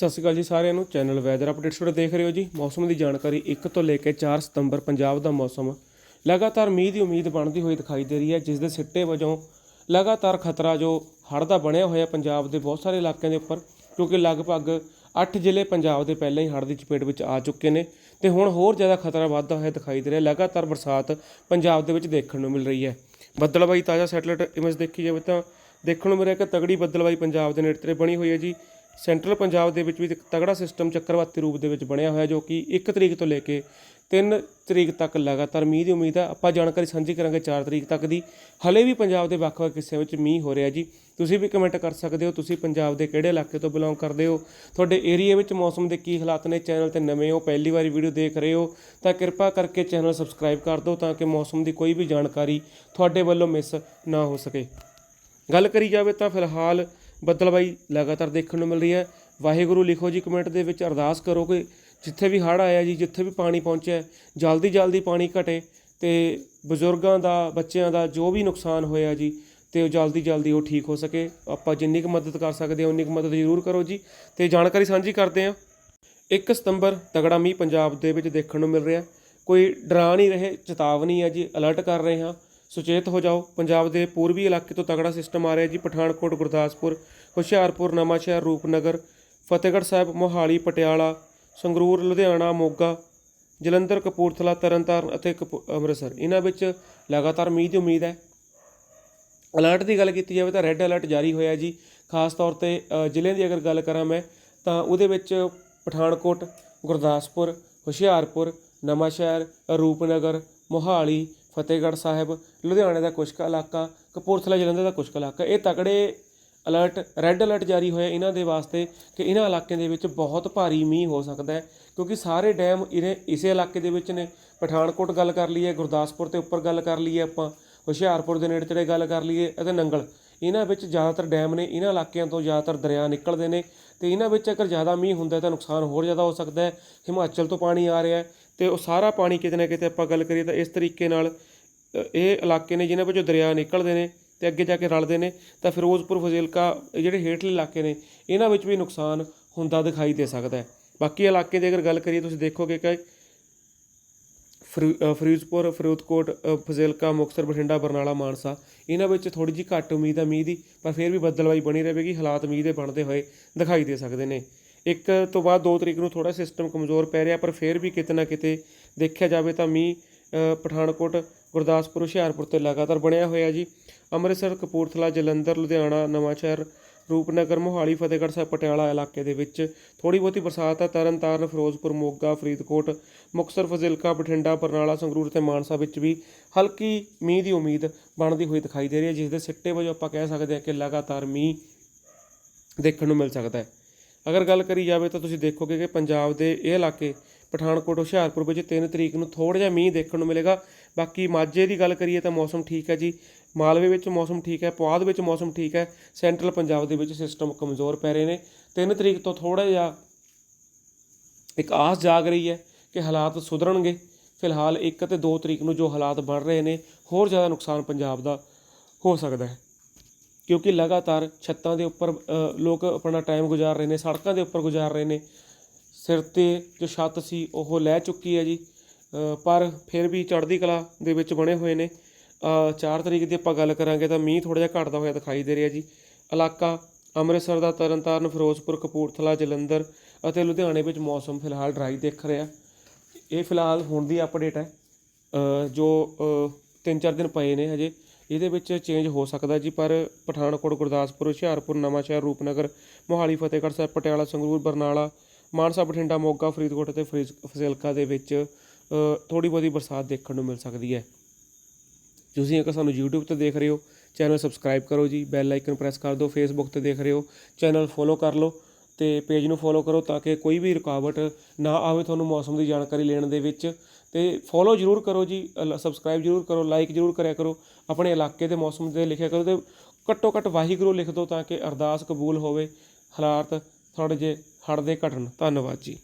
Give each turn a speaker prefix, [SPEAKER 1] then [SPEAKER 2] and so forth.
[SPEAKER 1] ਸਤਿ ਸ਼੍ਰੀ ਅਕਾਲ ਜੀ ਸਾਰਿਆਂ ਨੂੰ। ਚੈਨਲ ਵੈਦਰ ਅਪਡੇਟਸ ਤੁਹਾਡੇ ਦੇਖ ਰਹੇ ਹੋ ਜੀ। ਮੌਸਮ ਦੀ ਜਾਣਕਾਰੀ 1 ਤੋਂ ਲੈ ਕੇ 4 ਸਤੰਬਰ ਪੰਜਾਬ ਦਾ ਮੌਸਮ। ਲਗਾਤਾਰ ਮੀਂਹ ਦੀ ਉਮੀਦ ਬਣਦੀ ਹੋਈ ਦਿਖਾਈ ਦੇ ਰਹੀ ਹੈ, ਜਿਸ ਦੇ ਸਿੱਟੇ ਵਜੋਂ ਲਗਾਤਾਰ ਖਤਰਾ ਜੋ ਹੜ੍ਹ ਦਾ ਬਣਿਆ ਹੋਇਆ ਪੰਜਾਬ ਦੇ ਬਹੁਤ ਸਾਰੇ ਇਲਾਕਿਆਂ ਦੇ ਉੱਪਰ, ਕਿਉਂਕਿ ਲਗਭਗ 8 ਜ਼ਿਲ੍ਹੇ ਪੰਜਾਬ ਦੇ ਪਹਿਲਾਂ ਹੀ ਹੜ੍ਹ ਦੀ ਚਪੇਟ ਵਿੱਚ ਆ ਚੁੱਕੇ ਨੇ ਤੇ ਹੁਣ ਹੋਰ ਜ਼ਿਆਦਾ ਖਤਰਾ ਵੱਧਦਾ ਹੋਇਆ ਦਿਖਾਈ ਦੇ ਰਿਹਾ। ਲਗਾਤਾਰ ਬਰਸਾਤ ਪੰਜਾਬ ਦੇ ਵਿੱਚ ਦੇਖਣ ਨੂੰ ਮਿਲ ਰਹੀ ਹੈ। ਬੱਦਲਬਾਈ ਤਾਜ਼ਾ ਸੈਟਲਾਈਟ ਇਮੇਜ ਦੇਖੀ ਜਾਵੇ ਤਾਂ ਦੇਖਣ ਨੂੰ ਮਿਲ ਰਿਹਾ ਕਿ ਤਗੜੀ ਬੱਦਲਬਾਈ ਪੰਜਾਬ ਦੇ ਨੇੜੇ ਬਣੀ ਹੋਈ ਹੈ ਜੀ। ਸੈਂਟਰਲ ਪੰਜਾਬ ਦੇ ਵਿੱਚ ਵੀ ਇੱਕ ਤਗੜਾ ਸਿਸਟਮ ਚੱਕਰਵਾਤੀ ਰੂਪ ਦੇ ਵਿੱਚ ਬਣਿਆ ਹੋਇਆ ਜੋ ਕਿ 1 ਤਰੀਕ ਤੋਂ ਲੈ ਕੇ 3 ਤਰੀਕ ਤੱਕ ਲਗਾਤਾਰ ਮੀਂਹ ਦੀ ਉਮੀਦ ਆ ਆਪਾਂ ਜਾਣਕਾਰੀ ਸਾਂਝੀ ਕਰਾਂਗੇ 4 ਤਰੀਕ ਤੱਕ ਦੀ। ਹਲੇ ਵੀ ਪੰਜਾਬ ਦੇ ਵੱਖ-ਵੱਖ ਹਿੱਸਿਆਂ ਵਿੱਚ ਮੀਂਹ ਹੋ ਰਿਹਾ ਜੀ। ਤੁਸੀਂ ਵੀ ਕਮੈਂਟ ਕਰ ਸਕਦੇ ਹੋ। ਤੁਸੀਂ ਪੰਜਾਬ ਦੇ ਕਿਹੜੇ ਇਲਾਕੇ ਤੋਂ ਬਿਲੋਂਗ ਕਰਦੇ ਹੋ? ਤੁਹਾਡੇ ਏਰੀਆ ਵਿੱਚ ਮੌਸਮ ਦੇ ਕੀ ਹਾਲਾਤ ਨੇ? ਚੈਨਲ ਤੇ ਨਵੇਂ ਹੋ, ਪਹਿਲੀ ਵਾਰੀ ਵੀਡੀਓ ਦੇਖ ਰਹੇ ਹੋ, ਤਾਂ ਕਿਰਪਾ ਕਰਕੇ ਚੈਨਲ ਸਬਸਕ੍ਰਾਈਬ ਕਰ ਦਿਓ ਤਾਂ ਕਿ ਮੌਸਮ ਦੀ ਕੋਈ ਵੀ ਜਾਣਕਾਰੀ ਤੁਹਾਡੇ ਵੱਲੋਂ ਮਿਸ ਨਾ ਹੋ ਸਕੇ। ਗੱਲ ਕਰੀ ਜਾਵੇ ਤਾਂ ਫਿਲਹਾਲ ਬੱਦਲਬਾਈ ਲਗਾਤਾਰ ਦੇਖਣ ਨੂੰ ਮਿਲ ਰਹੀ ਹੈ। ਵਾਹਿਗੁਰੂ, ਲਿਖੋ ਜੀ ਕਮੈਂਟ ਦੇ ਵਿੱਚ ਅਰਦਾਸ ਕਰੋ ਕਿ ਜਿੱਥੇ ਵੀ ਹੜ੍ਹ ਆਇਆ ਜੀ, ਜਿੱਥੇ ਵੀ ਪਾਣੀ ਪਹੁੰਚਿਆ, ਜਲਦੀ ਜਲਦੀ ਪਾਣੀ ਘਟੇ ਤੇ ਬਜ਼ੁਰਗਾਂ ਦਾ, ਬੱਚਿਆਂ ਦਾ ਜੋ ਵੀ ਨੁਕਸਾਨ ਹੋਇਆ ਜੀ, ਤੇ ਉਹ ਜਲਦੀ ਜਲਦੀ ਉਹ ਠੀਕ ਹੋ ਸਕੇ। ਆਪਾਂ ਜਿੰਨੀ ਕੁ ਮਦਦ ਕਰ ਸਕਦੇ ਹਾਂ, ਉਨੀ ਕੁ ਮਦਦ ਜ਼ਰੂਰ ਕਰੋ ਜੀ। ਤੇ ਜਾਣਕਾਰੀ ਸਾਂਝੀ ਕਰਦੇ ਹਾਂ। 1 ਸਤੰਬਰ ਤਗੜਾ ਮੀਂਹ ਪੰਜਾਬ ਦੇ ਵਿੱਚ ਦੇਖਣ ਨੂੰ ਮਿਲ ਰਿਹਾ। ਕੋਈ ਡਰਾ ਨਹੀਂ ਰਹੇ, ਚੇਤਾਵਨੀ ਹੈ ਜੀ, ਅਲਰਟ ਕਰ ਰਹੇ ਹਾਂ। ਸੁਚੇਤ ਹੋ ਜਾਓ। ਪੰਜਾਬ ਦੇ ਪੂਰਬੀ ਇਲਾਕੇ ਤੋਂ ਤਗੜਾ ਸਿਸਟਮ ਆ ਰਿਹਾ ਜੀ ਪਠਾਨਕੋਟ, ਗੁਰਦਾਸਪੁਰ, ਹੁਸ਼ਿਆਰਪੁਰ, ਨਵਾਂਸ਼ਹਿਰ, ਰੂਪਨਗਰ, ਫਤਿਹਗੜ੍ਹ ਸਾਹਿਬ, ਮੋਹਾਲੀ, ਪਟਿਆਲਾ, ਸੰਗਰੂਰ, ਲੁਧਿਆਣਾ, ਮੋਗਾ, ਜਲੰਧਰ, ਕਪੂਰਥਲਾ, ਤਰਨਤਾਰਨ ਅਤੇ ਕਪੂ- ਅੰਮ੍ਰਿਤਸਰ। ਇਹਨਾਂ ਵਿੱਚ ਲਗਾਤਾਰ ਮੀਂਹ ਦੀ ਉਮੀਦ ਹੈ। ਅਲਰਟ ਦੀ ਗੱਲ ਕੀਤੀ ਜਾਵੇ ਤਾਂ ਰੈੱਡ ਅਲਰਟ ਜਾਰੀ ਹੋਇਆ ਜੀ। ਖਾਸ ਤੌਰ ਤੇ ਜ਼ਿਲ੍ਹਿਆਂ ਦੀ ਅਗਰ ਗੱਲ ਕਰਾਂ ਮੈਂ, ਤਾਂ ਉਹਦੇ ਵਿੱਚ ਪਠਾਨਕੋਟ, ਗੁਰਦਾਸਪੁਰ, ਹੁਸ਼ਿਆਰਪੁਰ, ਨਵਾਂਸ਼ਹਿਰ, ਰੂਪਨਗਰ, ਮੋਹਾਲੀ ਫਤਿਹਗੜ੍ਹ ਸਾਹਿਬ, ਲੁਧਿਆਣੇ ਦਾ ਕੁਛ ਕੁ ਇਲਾਕਾ, ਕਪੂਰਥਲਾ ਜਲੰਧਰ ਦਾ ਕੁਛ ਕੁ ਇਲਾਕਾ, ਇਹ ਤਕੜੇ ਅਲਰਟ ਰੈੱਡ ਅਲਰਟ ਜਾਰੀ ਹੋਇਆ ਇਹਨਾਂ ਦੇ ਵਾਸਤੇ ਕਿ ਇਹਨਾਂ ਇਲਾਕਿਆਂ ਦੇ ਵਿੱਚ ਬਹੁਤ ਭਾਰੀ ਮੀਂਹ ਹੋ ਸਕਦਾ ਹੈ, ਕਿਉਂਕਿ ਸਾਰੇ ਡੈਮ ਇਹਨੇ ਇਸੇ ਇਲਾਕੇ ਦੇ ਵਿੱਚ ਨੇ। ਪਠਾਨਕੋਟ ਗੱਲ ਕਰ ਲਈਏ, ਗੁਰਦਾਸਪੁਰ ਤੇ ਉੱਪਰ ਗੱਲ ਕਰ ਲਈਏ ਆਪਾਂ, ਹੁਸ਼ਿਆਰਪੁਰ ਦੇ ਨੇੜੇ ਤੇੜੇ ਗੱਲ ਕਰ ਲਈਏ ਅਤੇ ਨੰਗਲ। ਇਹਨਾਂ ਵਿੱਚ ਜ਼ਿਆਦਾਤਰ ਡੈਮ ਨੇ ਇਹਨਾਂ ਇਲਾਕਿਆਂ ਤੋਂ ਜ਼ਿਆਦਾਤਰ ਦਰਿਆ ਨਿਕਲਦੇ ਨੇ ਤੇ ਇਹਨਾਂ ਵਿੱਚ ਅਗਰ ਜ਼ਿਆਦਾ ਮੀਂਹ ਹੁੰਦਾ ਤਾਂ ਨੁਕਸਾਨ ਹੋਰ ਜ਼ਿਆਦਾ ਹੋ ਸਕਦਾ ਹੈ। ਹਿਮਾਚਲ ਤੋਂ ਪਾਣੀ ਆ ਰਿਹਾ ਹੈ ਤੇ ਉਹ ਸਾਰਾ ਪਾਣੀ ਕਿਤੇ ਨਾ ਕਿਤੇ ਆਪਾਂ ਗੱਲ ਕਰੀਏ ਤਾਂ ਇਸ ਤਰੀਕੇ ਨਾਲ ਇਹ ਇਲਾਕੇ ਨੇ ਜਿਨ੍ਹਾਂ ਵਿੱਚੋਂ ਦਰਿਆ ਨਿਕਲਦੇ ਨੇ ਤੇ ਅੱਗੇ ਜਾ ਕੇ ਰਲਦੇ ਨੇ ਤਾਂ ਫਿਰੋਜ਼ਪੁਰ ਫਜ਼ਿਲਕਾ ਜਿਹੜੇ ਹੇਠਲੇ ਇਲਾਕੇ ਨੇ ਇਹਨਾਂ ਵਿੱਚ ਵੀ ਨੁਕਸਾਨ ਹੁੰਦਾ ਦਿਖਾਈ ਦੇ ਸਕਦਾ ਹੈ। ਬਾਕੀ ਇਲਾਕੇ ਦੀ ਅਗਰ ਗੱਲ ਕਰੀਏ ਤੁਸੀਂ ਦੇਖੋਗੇ ਕਿ ਫਰੀ- ਅ, ਫਿਰੋਜ਼ਪੁਰ ਫਿਰੋਜ਼ਕੋਟ ਫਜ਼ਿਲਕਾ ਮੁਕਤਸਰ ਬਠਿੰਡਾ ਬਰਨਾਲਾ ਮਾਨਸਾ ਇਹਨਾਂ ਵਿੱਚ ਥੋੜੀ ਜਿਹੀ ਘੱਟ ਉਮੀਦ ਹੈ ਮੀਂਹ ਦੀ ਪਰ ਫਿਰ ਵੀ ਬੱਦਲਵਾਈ ਬਣੀ ਰਹੇਗੀ ਹਾਲਾਤ ਮੀਂਹ ਦੇ ਬਣਦੇ ਹੋਏ ਦਿਖਾਈ ਦੇ ਸਕਦੇ ਨੇ। ਇੱਕ ਤੋਂ ਬਾਅਦ 2 ਤਰੀਕ ਨੂੰ ਥੋੜਾ ਸਿਸਟਮ ਕਮਜ਼ੋਰ ਪੈ ਰਿਹਾ ਪਰ ਫਿਰ ਵੀ ਕਿਤੇ ਨਾ ਕਿਤੇ ਦੇਖਿਆ ਜਾਵੇ ਤਾਂ ਮੀਂਹ ਪਠਾਨਕੋਟ ਗੁਰਦਾਸਪੁਰ, ਹੁਸ਼ਿਆਰਪੁਰ ਤੇ ਲਗਾਤਾਰ ਬਣਿਆ ਹੋਇਆ ਜੀ। ਅੰਮ੍ਰਿਤਸਰ, ਕਪੂਰਥਲਾ, ਜਲੰਧਰ, ਲੁਧਿਆਣਾ ਨਵਾਂਸ਼ਹਿਰ ਰੂਪਨਗਰ, ਮੋਹਾਲੀ, ਫਤਿਹਗੜ੍ਹ ਸਾਹਿਬ, ਪਟਿਆਲਾ ਇਲਾਕੇ ਦੇ ਵਿੱਚ ਥੋੜੀ ਬਹੁਤੀ ਬਰਸਾਤ ਹੈ। ਤਰਨਤਾਰਨ, ਫਿਰੋਜ਼ਪੁਰ, ਮੋਗਾ, ਫਰੀਦਕੋਟ, ਮੁਕਤਸਰ, ਫਜ਼ਿਲਕਾ, ਬਠਿੰਡਾ, ਬਰਨਾਲਾ, ਸੰਗਰੂਰ ਤੇ ਮਾਨਸਾ ਵਿੱਚ ਵੀ ਹਲਕੀ ਮੀਂਹ ਦੀ ਉਮੀਦ ਬਣਦੀ ਹੋਈ ਦਿਖਾਈ ਦੇ ਰਹੀ ਹੈ ਜਿਸ ਦੇ ਸਿੱਟੇ ਵਜੋਂ ਆਪਾਂ ਕਹਿ ਸਕਦੇ ਹਾਂ ਕਿ ਲਗਾਤਾਰ ਮੀਂਹ ਦੇਖਣ ਨੂੰ ਮਿਲ ਸਕਦਾ ਹੈ। ਅਗਰ ਗੱਲ ਕਰੀ ਜਾਵੇ ਤਾਂ ਤੁਸੀਂ ਦੇਖੋਗੇ ਕਿ ਪੰਜਾਬ ਦੇ ਇਹ ਇਲਾਕੇ, ਪਠਾਨਕੋਟ, ਹੁਸ਼ਿਆਰਪੁਰ ਵਿੱਚ 3 ਤਰੀਕ ਨੂੰ ਥੋੜ੍ਹਾ ਜਿਹਾ ਮੀਂਹ ਦੇਖਣ ਨੂੰ ਮਿਲੇਗਾ। ਬਾਕੀ ਮਾਝੇ ਦੀ ਗੱਲ ਕਰੀਏ ਤਾਂ ਮੌਸਮ ਠੀਕ ਹੈ ਜੀ। ਮਾਲਵੇ ਵਿੱਚ ਮੌਸਮ ਠੀਕ ਹੈ, ਪੁਆਧ ਵਿੱਚ ਮੌਸਮ ਠੀਕ ਹੈ। ਸੈਂਟਰਲ ਪੰਜਾਬ ਦੇ ਵਿੱਚ ਸਿਸਟਮ ਕਮਜ਼ੋਰ ਪੈ ਰਹੇ ਨੇ। 3 ਤਰੀਕ ਤੋਂ ਥੋੜ੍ਹਾ ਜਿਹਾ ਇੱਕ ਆਸ ਜਾਗ ਰਹੀ ਹੈ ਕਿ ਹਾਲਾਤ ਸੁਧਰਨਗੇ। ਫਿਲਹਾਲ 1 ਅਤੇ 2 ਤਰੀਕ ਨੂੰ ਜੋ ਹਾਲਾਤ ਬਣ ਰਹੇ ਨੇ, ਹੋਰ ਜ਼ਿਆਦਾ ਨੁਕਸਾਨ ਪੰਜਾਬ ਦਾ ਹੋ ਸਕਦਾ ਹੈ। ਕਿਉਂਕਿ ਲਗਾਤਾਰ ਛੱਤਾਂ ਦੇ ਉੱਪਰ ਲੋਕ ਆਪਣਾ ਟਾਈਮ ਗੁਜ਼ਾਰ ਰਹੇ ਨੇ, ਸੜਕਾਂ ਦੇ ਉੱਪਰ ਗੁਜ਼ਾਰ ਰਹੇ ਨੇ। ਸਿਰ ਤੇ ਜੋ ਛੱਤ ਸੀ, ਉਹ ਲੈ ਚੁੱਕੀ ਹੈ ਜੀ। ਪਰ ਫਿਰ ਵੀ ਚੜ੍ਹਦੀ ਕਲਾ ਦੇ ਵਿੱਚ ਬਣੇ ਹੋਏ ਨੇ। ਚਾਰ ਤਰੀਕ ਦੀ ਆਪਾਂ ਗੱਲ ਕਰਾਂਗੇ ਤਾਂ ਮੀਂਹ ਥੋੜਾ ਜਿਹਾ ਘਟਦਾ ਹੋਇਆ ਦਿਖਾਈ ਦੇ ਰਿਹਾ ਜੀ। ਇਲਾਕਾ ਅੰਮ੍ਰਿਤਸਰ ਦਾ ਤਰਨਤਾਰਨ, ਫਿਰੋਜ਼ਪੁਰ, ਕਪੂਰਥਲਾ, ਜਲੰਧਰ ਅਤੇ ਲੁਧਿਆਣੇ ਵਿੱਚ ਮੌਸਮ ਫਿਲਹਾਲ ਡਰਾਈ ਦਿਖ ਰਿਹਾ। ਇਹ ਫਿਲਹਾਲ ਹੁਣ ਦੀ ਅਪਡੇਟ ਹੈ। ਜੋ 3-4 ਦਿਨ ਪਏ ਨੇ ਹਜੇ। ਇਹਦੇ ਵਿੱਚ ਚੇਂਜ ਹੋ ਸਕਦਾ ਜੀ, ਪਰ ਪਠਾਨਕੋਟ, ਗੁਰਦਾਸਪੁਰ, ਹੁਸ਼ਿਆਰਪੁਰ, ਨਵਾਂਸ਼ਹਿਰ, ਰੂਪਨਗਰ, ਮੋਹਾਲੀ, ਫਤਿਹਗੜ੍ਹ ਸਾਹਿਬ, ਪਟਿਆਲਾ, ਸੰਗਰੂਰ, ਬਰਨਾਲਾ, ਮਾਨਸਾ, ਬਠਿੰਡਾ, ਮੋਗਾ, ਫਰੀਦਕੋਟ ਅਤੇ ਫਰੀਜ਼, ਫਜ਼ਿਲਕਾ ਦੇ ਵਿੱਚ ਥੋੜੀ ਬਹੁਤੀ ਬਰਸਾਤ ਦੇਖਣ ਨੂੰ ਮਿਲ ਸਕਦੀ ਹੈ। ਤੁਸੀਂ ਅਗਰ ਸਾਨੂੰ YouTube ਤੇ ਦੇਖ ਰਹੇ ਹੋ, ਚੈਨਲ ਸਬਸਕ੍ਰਾਈਬ ਕਰੋ ਜੀ ਬੈਲ ਆਈਕਨ ਪ੍ਰੈਸ ਕਰ ਦਿਓ, Facebook ਤੇ ਦੇਖ ਰਹੇ ਹੋ, ਚੈਨਲ ਫੋਲੋ ਕਰ ਲਓ ਤੇ ਪੇਜ ਨੂੰ ਫੋਲੋ ਕਰੋ ਤਾਂ ਕਿ ਕੋਈ ਵੀ ਰੁਕਾਵਟ ਨਾ ਆਵੇ ਤੁਹਾਨੂੰ ਮੌਸਮ ਦੀ ਜਾਣਕਾਰੀ ਲੈਣ ਦੇ ਵਿੱਚ। ਤੇ ਫੋਲੋ ਜ਼ਰੂਰ ਕਰੋ ਜੀ ਸਬਸਕ੍ਰਾਈਬ ਜ਼ਰੂਰ ਕਰੋ ਲਾਈਕ ਜ਼ਰੂਰ ਕਰਿਆ ਕਰੋ, ਆਪਣੇ ਇਲਾਕੇ ਦੇ ਮੌਸਮ ਦੇ ਲਿਖਿਆ ਕਰੋ ਤੇ ਘੱਟੋ ਘੱਟ ਵਾਹਿਗੁਰੂ ਲਿਖ ਦਿਓ ਤਾਂ ਕਿ ਅਰਦਾਸ ਕਬੂਲ ਹੋਵੇ, ਹਾਲਾਤ ਥੋੜ੍ਹੇ ਜਿਹੇ ਹੜ੍ਹ ਘਟਣ। ਧੰਨਵਾਦ ਜੀ।